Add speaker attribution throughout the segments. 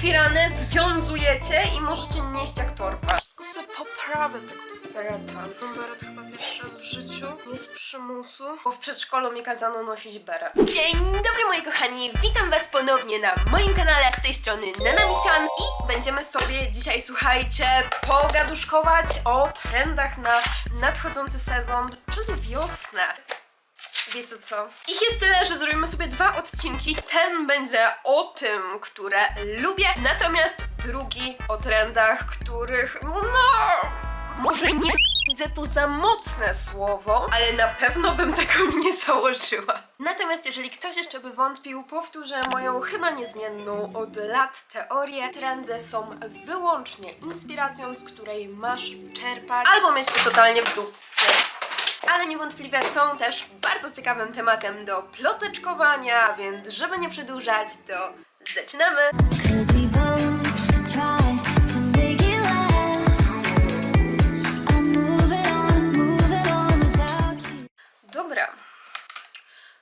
Speaker 1: firanę związujecie i możecie nieść jak torba. Tylko sobie poprawię tego bereta. No beret chyba pierwszy raz w życiu. Nie z przymusu. Bo w przedszkolu mi kazano nosić beret. Dzień dobry moi kochani, witam was ponownie na moim kanale z tej strony Nanamician i będziemy sobie dzisiaj, słuchajcie, pogaduszkować o trendach na nadchodzący sezon, czyli wiosnę. Wiecie co? Ich jest tyle, że zrobimy sobie dwa odcinki. Ten będzie o tym, które lubię, natomiast drugi o trendach, których no może nie widzę to za mocne słowo, ale na pewno bym tego nie założyła. Natomiast jeżeli ktoś jeszcze by wątpił, powtórzę moją chyba niezmienną od lat teorię. Trendy są wyłącznie inspiracją, z której masz czerpać, albo mieć to totalnie w dupie ale niewątpliwie są też bardzo ciekawym tematem do ploteczkowania, więc żeby nie przedłużać, to zaczynamy! Dobra.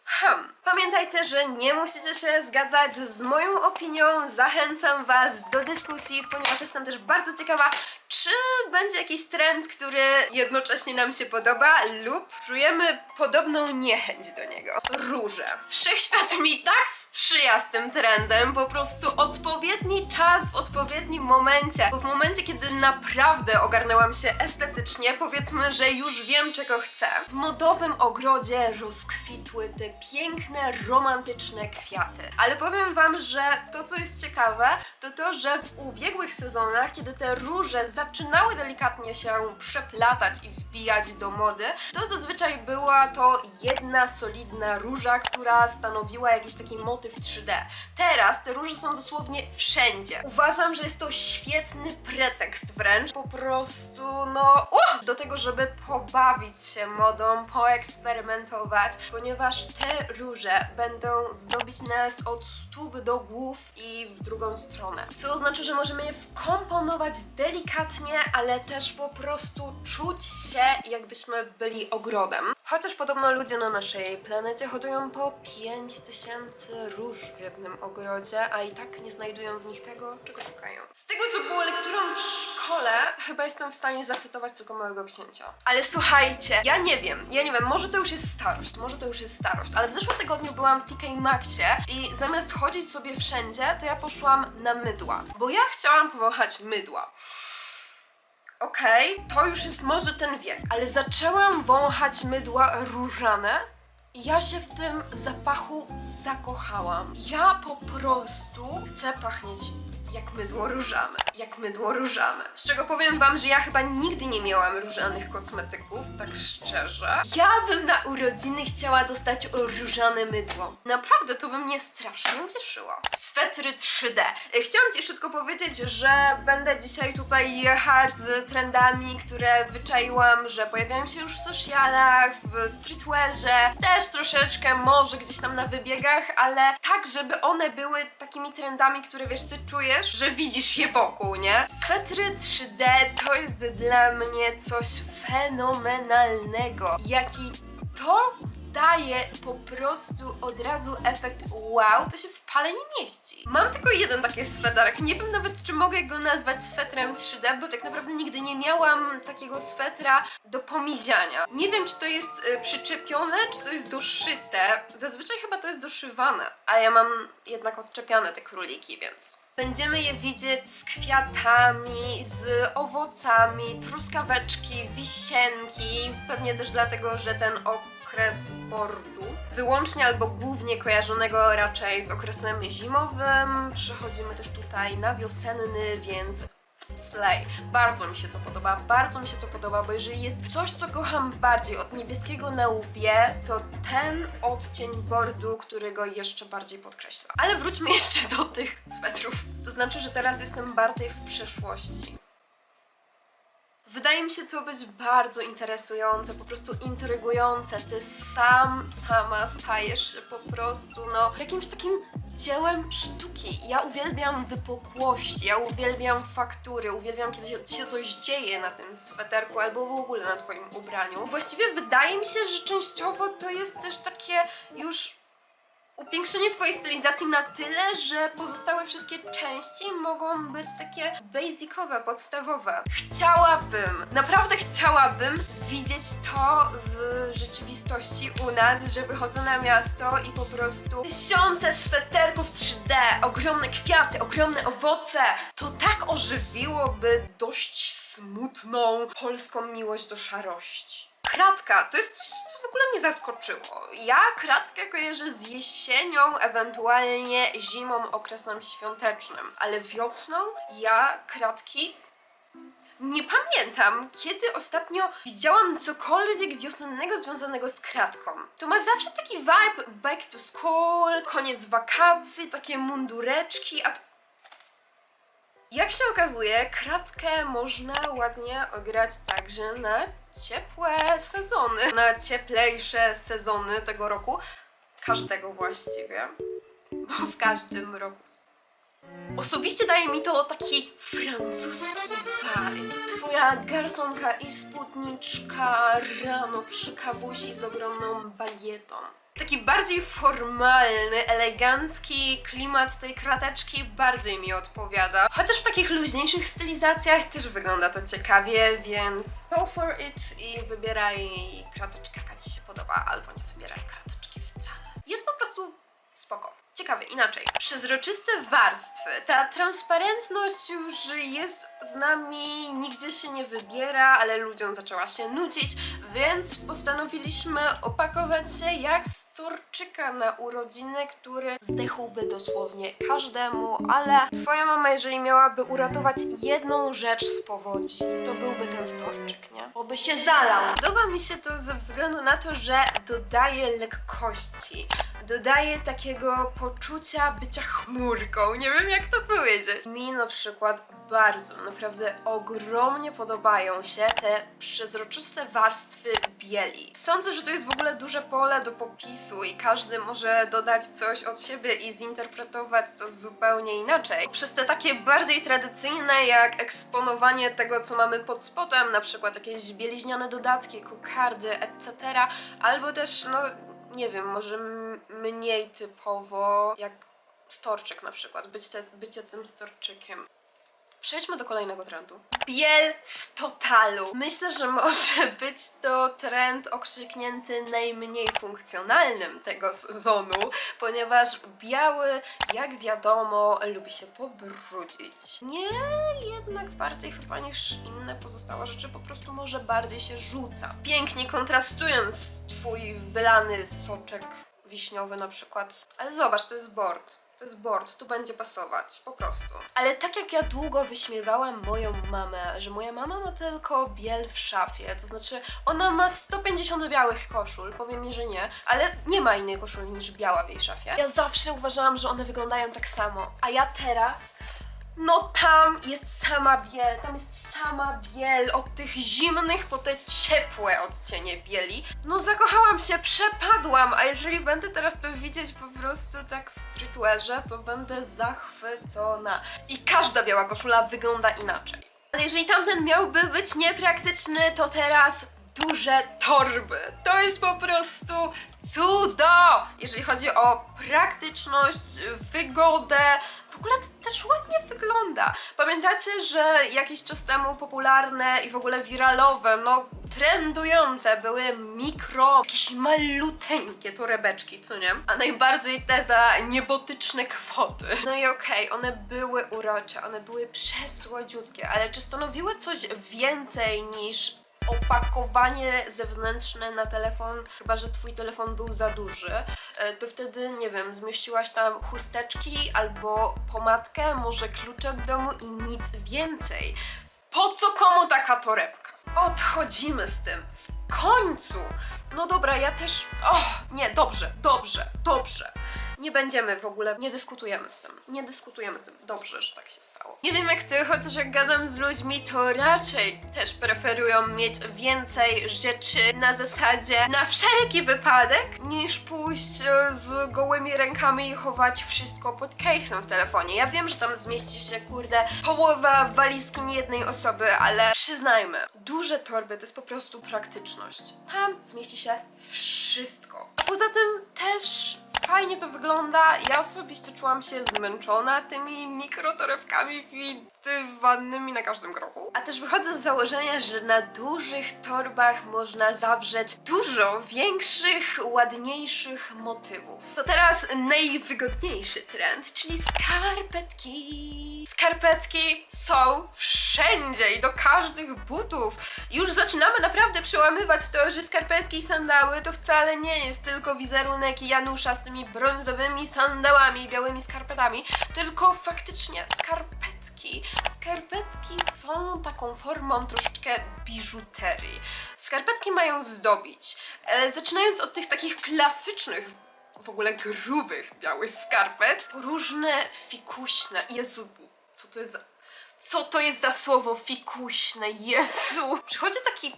Speaker 1: Hmm. Pamiętajcie, że nie musicie się zgadzać z moją opinią. Zachęcam Was do dyskusji, ponieważ jestem też bardzo ciekawa, czy będzie jakiś trend, który jednocześnie nam się podoba, lub czujemy podobną niechęć do niego. Róże. Wszechświat mi tak sprzyja z tym trendem, po prostu odpowiedni czas w odpowiednim momencie, bo w momencie, kiedy naprawdę ogarnęłam się estetycznie, powiedzmy, że już wiem, czego chcę. W modowym ogrodzie rozkwitły te piękne, romantyczne kwiaty. Ale powiem Wam, że to, co jest ciekawe, to to, że w ubiegłych sezonach, kiedy te róże zaczynały delikatnie się przeplatać i wbijać do mody, to zazwyczaj była to jedna solidna róża, która stanowiła jakiś taki motyw 3D. Teraz te róże są dosłownie wszędzie. Uważam, że jest to świetny pretekst wręcz, po prostu no uh, do tego, żeby pobawić się modą, poeksperymentować, ponieważ te róże będą zdobić nas od stóp do głów i w drugą stronę. Co oznacza, że możemy je wkomponować delikatnie, ale też po prostu czuć się, jakbyśmy byli ogrodem. Chociaż podobno ludzie na naszej planecie hodują po 5000 róż w jednym ogrodzie, a i tak nie znajdują w nich tego, czego szukają. Z tego, co było lekturą w szkole, chyba jestem w stanie zacytować tylko Małego Księcia. Ale słuchajcie, ja nie wiem, ja nie wiem, może to już jest starość, może to już jest starość, ale w zeszłym tygodniu byłam w TK Maxie i zamiast chodzić sobie wszędzie, to ja poszłam na mydła, bo ja chciałam powąchać mydła. Okej, to już jest może ten wiek, ale zaczęłam wąchać mydła różane i ja się w tym zapachu zakochałam. Ja po prostu chcę pachnieć jak mydło różane. Jak mydło różane. Z czego powiem wam, że ja chyba nigdy nie miałam różanych kosmetyków, tak szczerze. Ja bym na urodziny chciała dostać różane mydło. Naprawdę, to by mnie strasznie ucieszyło. Swetry 3D. E, Chciałam ci jeszcze tylko powiedzieć, że będę dzisiaj tutaj jechać z trendami, które wyczaiłam, że pojawiają się już w socialach, w streetwearze, też troszeczkę może gdzieś tam na wybiegach, ale tak, żeby one były takimi trendami, które wiesz, ty czujesz, że widzisz je wokół, nie? Swetry 3D to jest dla mnie coś fenomenalnego. Jaki to daje po prostu od razu efekt wow, to się w pale nie mieści. Mam tylko jeden taki sweterek, nie wiem nawet czy mogę go nazwać swetrem 3D, bo tak naprawdę nigdy nie miałam takiego swetra do pomiziania. Nie wiem czy to jest y, przyczepione, czy to jest doszyte. Zazwyczaj chyba to jest doszywane, a ja mam jednak odczepiane te króliki, więc... Będziemy je widzieć z kwiatami, z owocami, truskaweczki, wisienki. Pewnie też dlatego, że ten okres bordu, wyłącznie albo głównie kojarzonego raczej z okresem zimowym. Przechodzimy też tutaj na wiosenny, więc Slay. Bardzo mi się to podoba, bardzo mi się to podoba, bo jeżeli jest coś, co kocham bardziej od niebieskiego na łbie, to ten odcień bordu, który go jeszcze bardziej podkreśla. Ale wróćmy jeszcze do tych swetrów. To znaczy, że teraz jestem bardziej w przeszłości. Wydaje mi się to być bardzo interesujące, po prostu intrygujące. Ty sam, sama stajesz się po prostu, no, jakimś takim dziełem sztuki. Ja uwielbiam wypukłości, ja uwielbiam faktury, uwielbiam kiedy się, coś dzieje na tym sweterku albo w ogóle na twoim ubraniu. Właściwie wydaje mi się, że częściowo to jest też takie już upiększenie twojej stylizacji na tyle, że pozostałe wszystkie części mogą być takie basicowe, podstawowe. Chciałabym, naprawdę chciałabym widzieć to w rzeczywistości u nas, że wychodzę na miasto i po prostu tysiące sweterków 3D, ogromne kwiaty, ogromne owoce. To tak ożywiłoby dość smutną polską miłość do szarości. Kratka to jest coś, co w ogóle mnie zaskoczyło. Ja kratkę kojarzę z jesienią, ewentualnie zimą, okresem świątecznym, ale wiosną ja kratki nie pamiętam, kiedy ostatnio widziałam cokolwiek wiosennego związanego z kratką. To ma zawsze taki vibe back to school, koniec wakacji, takie mundureczki, a jak się okazuje, kratkę można ładnie ograć także na ciepłe sezony, na cieplejsze sezony tego roku. Każdego właściwie, bo w każdym roku. Osobiście daje mi to taki francuski vibe. Twoja garconka i spódniczka rano przy kawusi z ogromną bagietą. Taki bardziej formalny, elegancki klimat tej krateczki bardziej mi odpowiada. Chociaż w takich luźniejszych stylizacjach też wygląda to ciekawie, więc go for it i wybieraj krateczkę, jaka ci się podoba, albo nie wybieraj krateczki wcale. Jest po prostu spoko. Ciekawe, inaczej. Przezroczyste warstwy. Ta transparentność już jest z nami, nigdzie się nie wybiera, ale ludziom zaczęła się nudzić, więc postanowiliśmy opakować się jak z torczyka na urodziny, który zdechłby dosłownie każdemu, ale twoja mama, jeżeli miałaby uratować jedną rzecz z powodzi, to byłby ten storczyk, nie? Bo by się zalał. Podoba mi się to ze względu na to, że dodaje lekkości dodaje takiego poczucia bycia chmurką. Nie wiem jak to powiedzieć. Mi na przykład bardzo, naprawdę ogromnie podobają się te przezroczyste warstwy bieli. Sądzę, że to jest w ogóle duże pole do popisu i każdy może dodać coś od siebie i zinterpretować to zupełnie inaczej. Przez te takie bardziej tradycyjne, jak eksponowanie tego, co mamy pod spodem, na przykład jakieś bieliźniane dodatki, kokardy, etc. Albo też, no, nie wiem, może mniej typowo jak storczyk na przykład, bycie, bycie tym storczykiem. Przejdźmy do kolejnego trendu. Biel w totalu. Myślę, że może być to trend okrzyknięty najmniej funkcjonalnym tego sezonu, ponieważ biały, jak wiadomo, lubi się pobrudzić. Nie jednak bardziej chyba niż inne pozostałe rzeczy, po prostu może bardziej się rzuca. Pięknie kontrastując twój wylany soczek wiśniowy na przykład. Ale zobacz, to jest board. To jest board, tu będzie pasować, po prostu. Ale tak jak ja długo wyśmiewałam moją mamę, że moja mama ma tylko biel w szafie, to znaczy ona ma 150 białych koszul, powie mi, że nie, ale nie ma innej koszuli niż biała w jej szafie. Ja zawsze uważałam, że one wyglądają tak samo, a ja teraz no tam jest sama biel, tam jest sama biel od tych zimnych po te ciepłe odcienie bieli. No zakochałam się, przepadłam, a jeżeli będę teraz to widzieć po prostu tak w streetwearze, to będę zachwycona. I każda biała koszula wygląda inaczej. Ale jeżeli tamten miałby być niepraktyczny, to teraz duże torby. To jest po prostu cudo! Jeżeli chodzi o praktyczność, wygodę, w ogóle to też ładnie wygląda. Pamiętacie, że jakiś czas temu popularne i w ogóle wiralowe, no trendujące były mikro, jakieś maluteńkie torebeczki, co nie? A najbardziej te za niebotyczne kwoty. No i okej, one były urocze, one były przesłodziutkie, ale czy stanowiły coś więcej niż opakowanie zewnętrzne na telefon, chyba że twój telefon był za duży, e, to wtedy, nie wiem, zmieściłaś tam chusteczki albo pomadkę, może klucze od domu i nic więcej. Po co komu taka torebka? Odchodzimy z tym. W końcu! No dobra, ja też. O, nie, dobrze, dobrze, dobrze. Nie będziemy w ogóle, nie dyskutujemy z tym. Nie dyskutujemy z tym. Dobrze, że tak się stało. Nie wiem jak ty, chociaż jak gadam z ludźmi, to raczej też preferują mieć więcej rzeczy na zasadzie na wszelki wypadek, niż pójść e, z gołymi rękami i chować wszystko pod case'em w telefonie. Ja wiem, że tam zmieści się, kurde, połowa walizki niejednej osoby, ale przyznajmy, duże torby to jest po prostu praktyczność. Tam zmieści się wszystko. Poza tym też fajnie to wygląda. Ja osobiście czułam się zmęczona tymi mikrotorewkami widywannymi na każdym kroku. A też wychodzę z założenia, że na dużych torbach można zawrzeć dużo większych, ładniejszych motywów. To teraz najwygodniejszy trend, czyli skarpetki. Skarpetki są wszędzie i do każdych butów. Już zaczynamy naprawdę przełamywać to, że skarpetki i sandały to wcale nie jest tylko wizerunek Janusza z tymi brązowymi sandałami i białymi skarpetami, tylko faktycznie skarpetki. Skarpetki są taką formą troszeczkę biżuterii. Skarpetki mają zdobić. E, zaczynając od tych takich klasycznych w ogóle grubych białych skarpet, różne fikuśne. Jezu, co to jest za... Co to jest za słowo fikuśne? Jezu! Przychodzi taki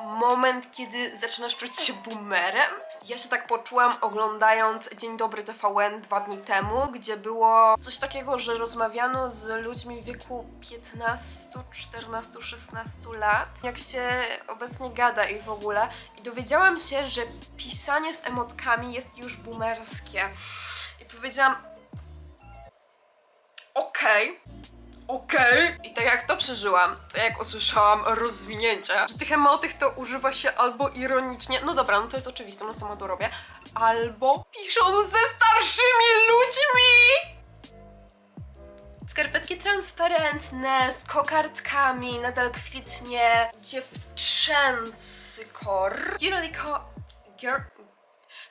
Speaker 1: moment, kiedy zaczynasz czuć się boomerem. Ja się tak poczułam oglądając Dzień Dobry TVN dwa dni temu, gdzie było coś takiego, że rozmawiano z ludźmi w wieku 15, 14, 16 lat. Jak się obecnie gada i w ogóle. I dowiedziałam się, że pisanie z emotkami jest już boomerskie. I powiedziałam, okej, Okej. I tak jak to przeżyłam, to jak usłyszałam rozwinięcia, że tych emotych to używa się albo ironicznie, no dobra, no to jest oczywiste, no sama to robię, albo piszą ze starszymi ludźmi! Skarpetki transparentne, z kokardkami, nadal kwitnie, dziewczęcy kor. Girly ko... Gir...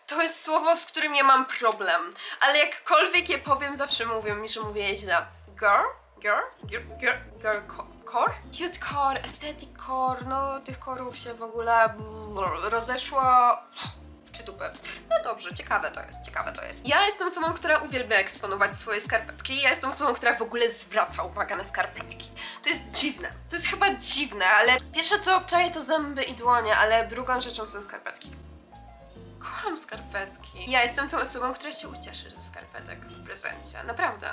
Speaker 1: To jest słowo, z którym ja mam problem, ale jakkolwiek je powiem, zawsze mówią mi, że mówię źle. Girl? Girl? Girl? Girl? Girl co- core? Cute core, aesthetic core, no tych korów się w ogóle rozeszło czy dupę. No dobrze, ciekawe to jest, ciekawe to jest. Ja jestem osobą, która uwielbia eksponować swoje skarpetki. Ja jestem osobą, która w ogóle zwraca uwagę na skarpetki. To jest dziwne, to jest chyba dziwne, ale pierwsze co obczaję to zęby i dłonie, ale drugą rzeczą są skarpetki. Kocham skarpetki. Ja jestem tą osobą, która się ucieszy ze skarpetek w prezencie. Naprawdę.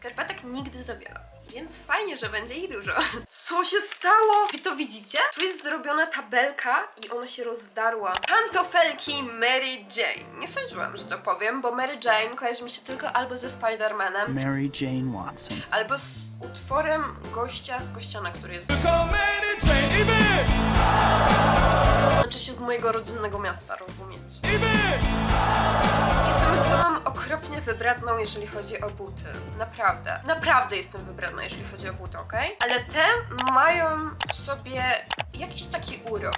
Speaker 1: Skarpetek nigdy za wiele. Więc fajnie, że będzie ich dużo. Co się stało? Wy to widzicie? Tu jest zrobiona tabelka i ona się rozdarła. Pantofelki Mary Jane. Nie sądziłam, że to powiem, bo Mary Jane kojarzy mi się tylko albo ze Spider-Manem,
Speaker 2: Mary Jane Watson.
Speaker 1: albo z utworem gościa z kościana, który jest... Znaczy się z mojego rodzinnego miasta, rozumiecie? Jestem osobą okropnie wybredną, jeżeli chodzi o buty. Naprawdę. Naprawdę jestem wybredna, jeżeli chodzi o buty, okej? Ale te mają w sobie jakiś taki urok.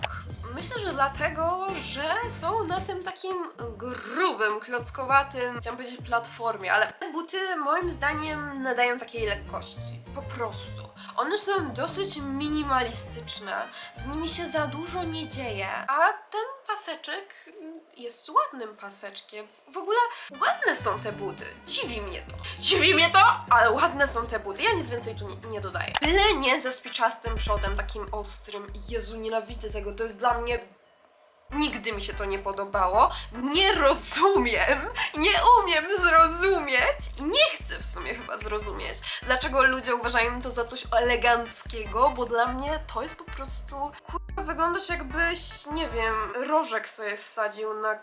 Speaker 1: Myślę, że dlatego, że są na tym takim grubym, klockowatym, chciałam powiedzieć platformie, ale buty moim zdaniem nadają takiej lekkości. Po prostu. One są dosyć minimalistyczne, z nimi się za dużo nie dzieje, a ten paseczek jest ładnym paseczkiem. W ogóle ładne są te buty. Dziwi mnie to. Dziwi mnie to, ale ładne są te buty. Ja nic więcej tu nie, nie dodaję. Byle nie ze spiczastym przodem, takim ostrym. Jezu, nienawidzę tego. To jest dla mnie Nigdy mi się to nie podobało. Nie rozumiem, nie umiem zrozumieć nie chcę w sumie chyba zrozumieć, dlaczego ludzie uważają to za coś eleganckiego, bo dla mnie to jest po prostu. Kurwa, wyglądasz jakbyś, nie wiem, rożek sobie wsadził na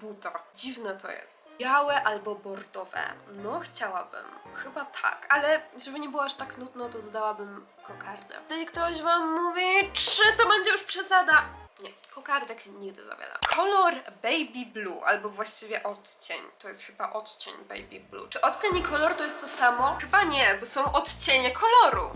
Speaker 1: buta. Dziwne to jest. Białe albo bordowe. No, chciałabym. Chyba tak, ale żeby nie było aż tak nudno, to dodałabym kokardę. Gdy ktoś wam mówi, czy to będzie już przesada, nie, kokardek nigdy za wiele. Kolor baby blue, albo właściwie odcień. To jest chyba odcień baby blue. Czy odcień i kolor to jest to samo? Chyba nie, bo są odcienie koloru.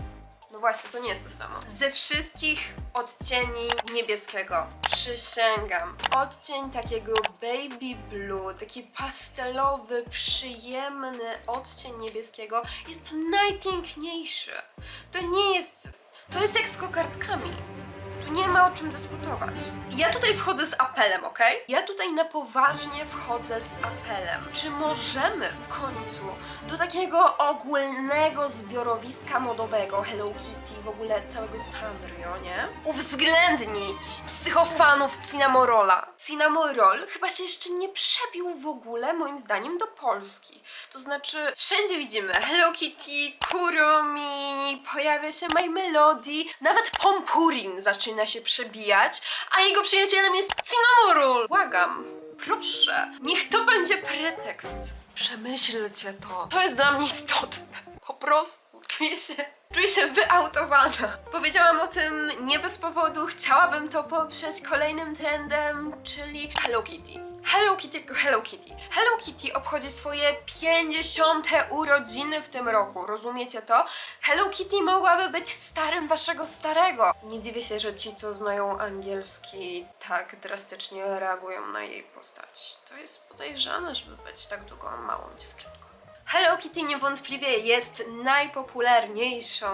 Speaker 1: No właśnie, to nie jest to samo. Ze wszystkich odcieni niebieskiego, przysięgam, odcień takiego baby blue, taki pastelowy, przyjemny odcień niebieskiego jest najpiękniejszy. To nie jest... To jest jak z kokardkami. Tu nie ma o czym dyskutować. Ja tutaj wchodzę z apelem, ok? Ja tutaj na poważnie wchodzę z apelem. Czy możemy w końcu do takiego ogólnego zbiorowiska modowego Hello Kitty, w ogóle całego Sanrio, nie? Uwzględnić psychofanów Cinnamorola. Cinnamoroll chyba się jeszcze nie przebił w ogóle, moim zdaniem, do Polski. To znaczy, wszędzie widzimy Hello Kitty, Kuromi, pojawia się My Melody, nawet Pompurin zaczyna się przebijać, a jego przyjacielem jest Cinnamoroll. Błagam, Proszę, niech to będzie pretekst. Przemyślcie to. To jest dla mnie istotne. Po prostu. Czuję się, czuję się wyautowana. Powiedziałam o tym nie bez powodu. Chciałabym to poprzeć kolejnym trendem, czyli Hello Kitty. Hello Kitty Hello Kitty. Hello Kitty obchodzi swoje 50. urodziny w tym roku, rozumiecie to? Hello Kitty mogłaby być starym waszego starego. Nie dziwię się, że ci, co znają angielski, tak drastycznie reagują na jej postać. To jest podejrzane, żeby być tak długą, małą dziewczynką. Hello Kitty niewątpliwie jest najpopularniejszą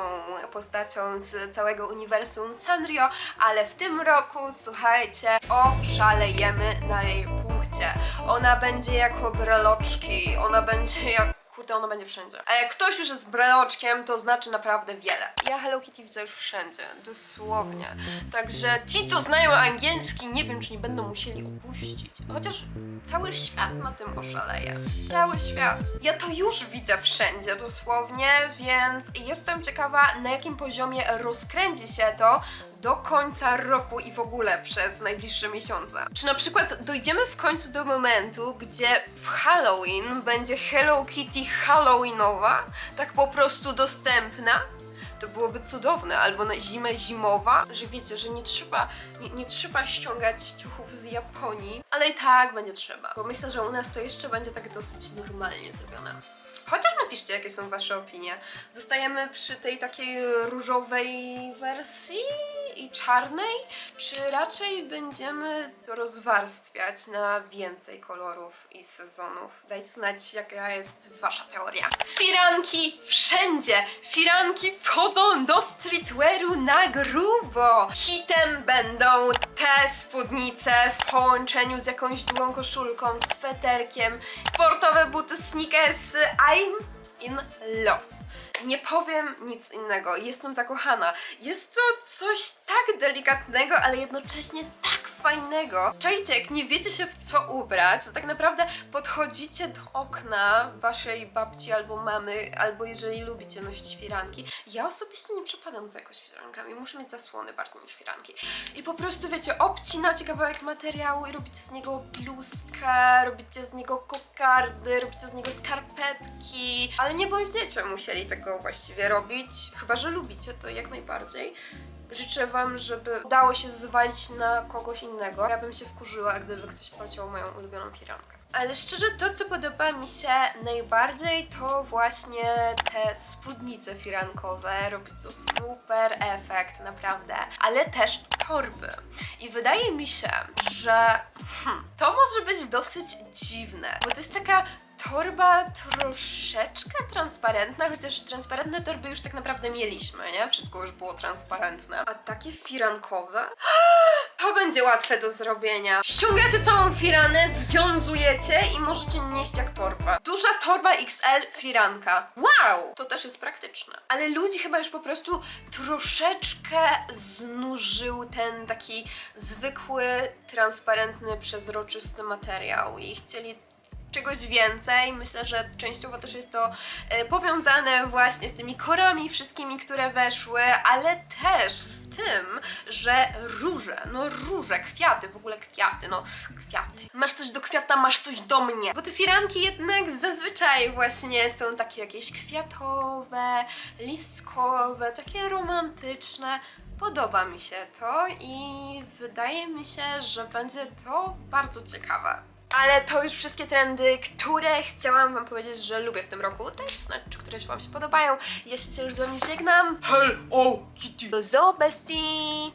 Speaker 1: postacią z całego uniwersum Sanrio, ale w tym roku, słuchajcie, oszalejemy na jej punkcie. Ona będzie jako breloczki, ona będzie jak... Kurde, ona będzie wszędzie. A jak ktoś już jest breloczkiem, to znaczy naprawdę wiele. Ja Hello Kitty widzę już wszędzie, dosłownie. Także ci, co znają angielski, nie wiem, czy nie będą musieli opuścić. Chociaż cały świat na tym oszaleje. Cały świat. Ja to już widzę wszędzie, dosłownie, więc jestem ciekawa, na jakim poziomie rozkręci się to do końca roku i w ogóle przez najbliższe miesiące. Czy na przykład dojdziemy w końcu do momentu, gdzie w Halloween będzie Hello Kitty Halloweenowa, tak po prostu dostępna? To byłoby cudowne, albo na zimę zimowa, że wiecie, że nie trzeba, nie, nie trzeba ściągać ciuchów z Japonii, ale i tak będzie trzeba, bo myślę, że u nas to jeszcze będzie tak dosyć normalnie zrobione. Chociaż napiszcie, jakie są wasze opinie. Zostajemy przy tej takiej różowej wersji i czarnej, czy raczej będziemy to rozwarstwiać na więcej kolorów i sezonów? Dajcie znać, jaka jest wasza teoria. Firanki wszędzie! Firanki wchodzą do streetwearu na grubo! Hitem będą te spódnice w połączeniu z jakąś długą koszulką, sweterkiem, sportowe buty, sneakersy. I'm in love. Nie powiem nic innego. Jestem zakochana. Jest to coś tak delikatnego, ale jednocześnie tak fajnego. Czajcie, jak nie wiecie się w co ubrać, to tak naprawdę podchodzicie do okna waszej babci albo mamy, albo jeżeli lubicie nosić firanki. Ja osobiście nie przepadam za jakoś firankami. Muszę mieć zasłony bardziej niż firanki. I po prostu, wiecie, obcinacie kawałek materiału i robicie z niego bluzkę, robicie z niego kokardy, robicie z niego skarpetki. Ale nie będziecie musieli tego właściwie robić, chyba że lubicie to jak najbardziej. Życzę Wam, żeby udało się zwalić na kogoś innego. Ja bym się wkurzyła, gdyby ktoś pociął moją ulubioną firankę. Ale szczerze, to co podoba mi się najbardziej, to właśnie te spódnice firankowe. Robi to super efekt, naprawdę. Ale też torby. I wydaje mi się, że hmm, to może być dosyć dziwne, bo to jest taka torba troszeczkę transparentna, chociaż transparentne torby już tak naprawdę mieliśmy, nie? Wszystko już było transparentne. A takie firankowe? To będzie łatwe do zrobienia. Ściągacie całą firanę, związujecie i możecie nieść jak torba. Duża torba XL firanka. Wow! To też jest praktyczne. Ale ludzi chyba już po prostu troszeczkę znużył ten taki zwykły, transparentny, przezroczysty materiał i chcieli czegoś więcej. Myślę, że częściowo też jest to e, powiązane właśnie z tymi korami wszystkimi, które weszły, ale też z tym, że róże, no róże, kwiaty, w ogóle kwiaty, no kwiaty. Masz coś do kwiata, masz coś do mnie. Bo te firanki jednak zazwyczaj właśnie są takie jakieś kwiatowe, listkowe, takie romantyczne. Podoba mi się to i wydaje mi się, że będzie to bardzo ciekawe. Ale to już wszystkie trendy, które chciałam wam powiedzieć, że lubię w tym roku. Dajcie znać, czy któreś wam się podobają. Ja się już z wami żegnam.
Speaker 2: Hello Kitty!
Speaker 1: Do bestii!